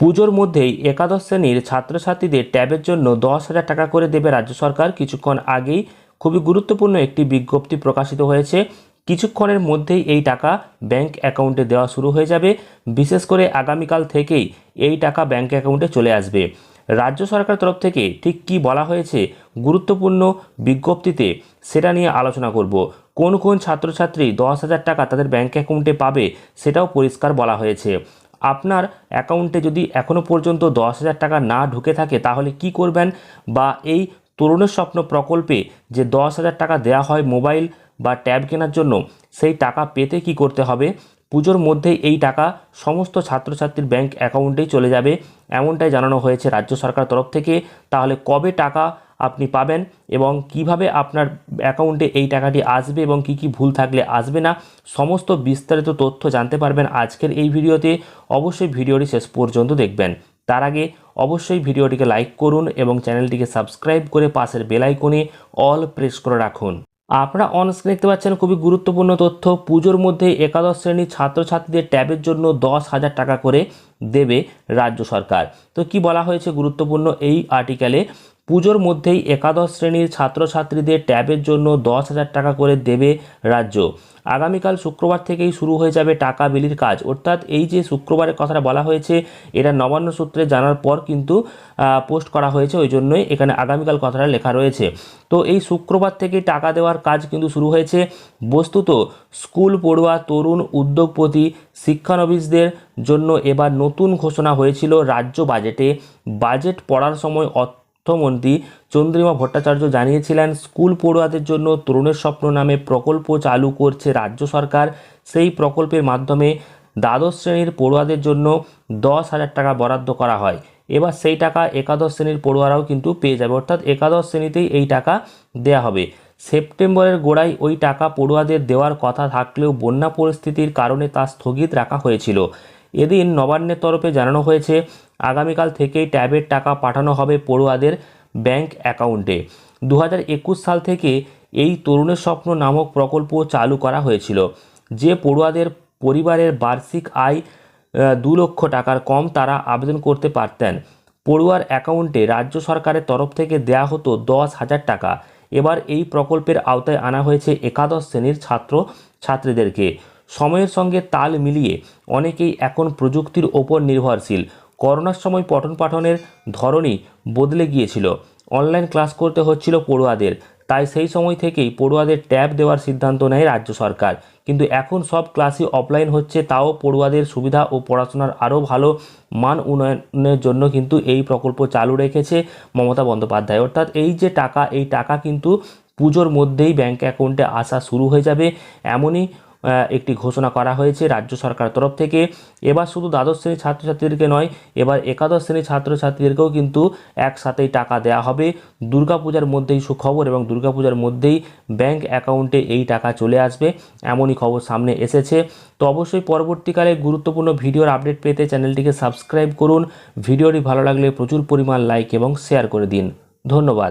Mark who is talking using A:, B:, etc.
A: পুজোর মধ্যেই একাদশ শ্রেণির ছাত্রছাত্রীদের ট্যাবের জন্য দশ হাজার টাকা করে দেবে রাজ্য সরকার। কিছুক্ষণ আগেই খুবই গুরুত্বপূর্ণ একটি বিজ্ঞপ্তি প্রকাশিত হয়েছে। কিছুক্ষণের মধ্যেই এই টাকা ব্যাংক অ্যাকাউন্টে দেওয়া শুরু হয়ে যাবে। বিশেষ করে আগামীকাল থেকেই এই টাকা ব্যাংক অ্যাকাউন্টে চলে আসবে। রাজ্য সরকার তরফ থেকে ঠিক কি বলা হয়েছে গুরুত্বপূর্ণ বিজ্ঞপ্তিতে সেটা নিয়ে আলোচনা করব। কোন কোন ছাত্রছাত্রী দশ হাজার টাকা তাদের ব্যাংক অ্যাকাউন্টে পাবে সেটাও পরিষ্কার বলা হয়েছে। আপনার অ্যাকাউন্টে যদি এখনও পর্যন্ত দশ হাজার টাকা না ঢুকে থাকে, তাহলে কি করবেন? বা এই তরুণের স্বপ্ন প্রকল্পে যে দশ হাজার টাকা দেওয়া হয় মোবাইল বা ট্যাব কেনার জন্য, সেই টাকা পেতে কি করতে হবে? পুজোর মধ্যেই এই টাকা সমস্ত ছাত্রছাত্রীর ব্যাংক অ্যাকাউন্টেই চলে যাবে, এমনটাই জানানো হয়েছে রাজ্য সরকার তরফ থেকে। তাহলে কবে টাকা আপনি পাবেন এবং কীভাবে আপনার অ্যাকাউন্টে এই টাকাটি আসবে এবং কি কি ভুল থাকলে আসবে না, সমস্ত বিস্তারিত তথ্য জানতে পারবেন আজকের এই ভিডিওতে। অবশ্যই ভিডিওটি শেষ পর্যন্ত দেখবেন। তার আগে অবশ্যই ভিডিওটিকে লাইক করুন এবং চ্যানেলটিকে সাবস্ক্রাইব করে পাশের বেল আইকনে অল প্রেস করে রাখুন। আপনারা অনস্ক্রিন দেখতে পাচ্ছেন খুবই গুরুত্বপূর্ণ তথ্য। পুজোর মধ্যে একাদশ শ্রেণির ছাত্রছাত্রীদের ট্যাবের জন্য দশ হাজার টাকা করে দেবে রাজ্য সরকার। তো কি বলা হয়েছে গুরুত্বপূর্ণ এই আর্টিকেলে পুজোর মধ্যেই একাদশ শ্রেণির ছাত্রছাত্রীদের ট্যাবের জন্য দশ হাজার টাকা করে দেবে রাজ্য। আগামীকাল শুক্রবার থেকেই শুরু হয়ে যাবে টাকা বিলির কাজ। অর্থাৎ এই যে শুক্রবারের কথাটা বলা হয়েছে, এটা নবান্ন সূত্রে জানার পর কিন্তু পোস্ট করা হয়েছে। ওই জন্যই এখানে আগামীকাল কথাটা লেখা রয়েছে। তো এই শুক্রবার থেকেই টাকা দেওয়ার কাজ কিন্তু শুরু হয়েছে। বস্তুত স্কুল পড়ুয়া, তরুণ, উদ্যোগপতি, শিক্ষানবিশদের জন্য এবার নতুন ঘোষণা হয়েছিল রাজ্য বাজেটে। বাজেট পড়ার সময় অর্থমন্ত্রী চন্দ্রিমা ভট্টাচার্য জানিয়েছিলেন, স্কুল পড়ুয়াদের জন্য তরুণের স্বপ্ন নামে প্রকল্প চালু করছে রাজ্য সরকার। সেই প্রকল্পের মাধ্যমে দ্বাদশ শ্রেণির পড়ুয়াদের জন্য দশ হাজার টাকা বরাদ্দ করা হয়। এবার সেই টাকা একাদশ শ্রেণির পড়ুয়ারাও কিন্তু পেয়ে যাবে। অর্থাৎ একাদশ শ্রেণীতেই এই টাকা দেয়া হবে। সেপ্টেম্বরের গোড়ায় ওই টাকা পড়ুয়াদের দেওয়ার কথা থাকলেও বন্যা পরিস্থিতির কারণে তা স্থগিত রাখা হয়েছিল। এদিন নবান্নের তরফে জানানো হয়েছে, আগামীকাল থেকেই ট্যাবের টাকা পাঠানো হবে পড়ুয়াদের ব্যাংক অ্যাকাউন্টে। দু হাজার একুশ সাল থেকে এই তরুণের স্বপ্ন নামক প্রকল্প চালু করা হয়েছিল, যে পড়ুয়াদের পরিবারের বার্ষিক আয় দু লক্ষ টাকার কম তারা আবেদন করতে পারতেন। পড়ুয়ার অ্যাকাউন্টে রাজ্য সরকারের তরফ থেকে দেয়া হতো দশ হাজার টাকা। এবার এই প্রকল্পের আওতায় আনা হয়েছে একাদশ শ্রেণির ছাত্র ছাত্রীদেরকে সময়ের সঙ্গে তাল মিলিয়ে অনেকেই এখন প্রযুক্তির ওপর নির্ভরশীল। করোনার সময় পঠন পাঠনের ধরনই বদলে গিয়েছিল। অনলাইন ক্লাস করতে হচ্ছিল পড়ুয়াদের। তাই সেই সময় থেকেই পড়ুয়াদের ট্যাব দেওয়ার সিদ্ধান্ত নেয় রাজ্য সরকার। কিন্তু এখন সব ক্লাসই অফলাইন হচ্ছে, তাও পড়ুয়াদের সুবিধা ও পড়াশোনার আরও ভালো মান উন্নয়নের জন্য কিন্তু এই প্রকল্প চালু রেখেছে মমতা বন্দ্যোপাধ্যায়। অর্থাৎ এই যে টাকা, এই টাকা কিন্তু পুজোর মধ্যেই ব্যাংক অ্যাকাউন্টে আসা শুরু হয়ে যাবে। এমনই একটি ঘোষণা করা হয়েছে রাজ্য সরকার তরফ থেকে। এবার শুধু দ্বাদশ শ্রেণির ছাত্রছাত্রীদেরকে নয়, এবার একাদশ শ্রেণির ছাত্রছাত্রীদেরকেও কিন্তু একসাথেই টাকা দেওয়া হবে। দুর্গাপূজার মধ্যেই সুখবর এবং দুর্গাপূজার মধ্যেই ব্যাংক অ্যাকাউন্টে এই টাকা চলে আসবে, এমনই খবর সামনে এসেছে। তো অবশ্যই পরবর্তীকালে গুরুত্বপূর্ণ ভিডিওর আপডেট পেতে চ্যানেলটিকে সাবস্ক্রাইব করুন। ভিডিওটি ভালো লাগলে প্রচুর পরিমাণ লাইক এবং শেয়ার করে দিন। ধন্যবাদ।